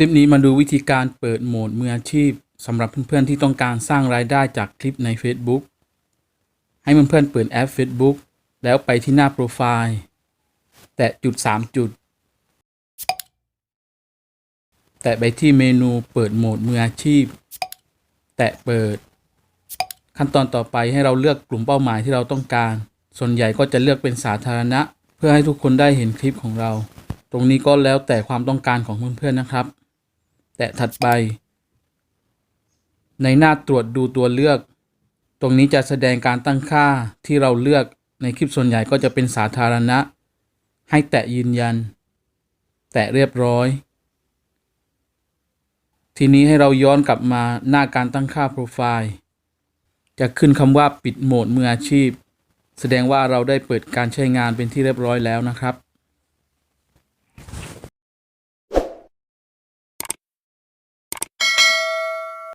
คลิปนี้มาดูวิธีการเปิดโหมดมืออาชีพสำหรับเพื่อนๆที่ต้องการสร้างรายได้จากคลิปใน Facebook ให้เพื่อนๆเปิดแอป Facebook แล้วไปที่หน้าโปรไฟล์ แตะจุด 3 จุด แตะไปที่เมนูเปิดโหมดมืออาชีพ แตะเปิด ขั้นตอนต่อไปให้เราเลือกกลุ่มเป้าหมายที่เราต้องการ ส่วนใหญ่ก็จะเลือกเป็นสาธารณะ เพื่อให้ทุกคนได้เห็นคลิปของเรา ตรงนี้ก็แล้วแต่ความต้องการของเพื่อนๆนะครับ แตะถัดไป ในหน้าตรวจดูตัวเลือก ตรงนี้จะแสดงการตั้งค่าที่เราเลือกในคลิปส่วนใหญ่ก็จะเป็นสาธารณะ ให้แตะยืนยัน แตะเรียบร้อย ทีนี้ให้เราย้อนกลับมาหน้าการตั้งค่าโปรไฟล์ จะขึ้นคำว่าปิดโหมดมืออาชีพ แสดงว่าเราได้เปิดการใช้งานเป็นที่เรียบร้อยแล้วนะครับ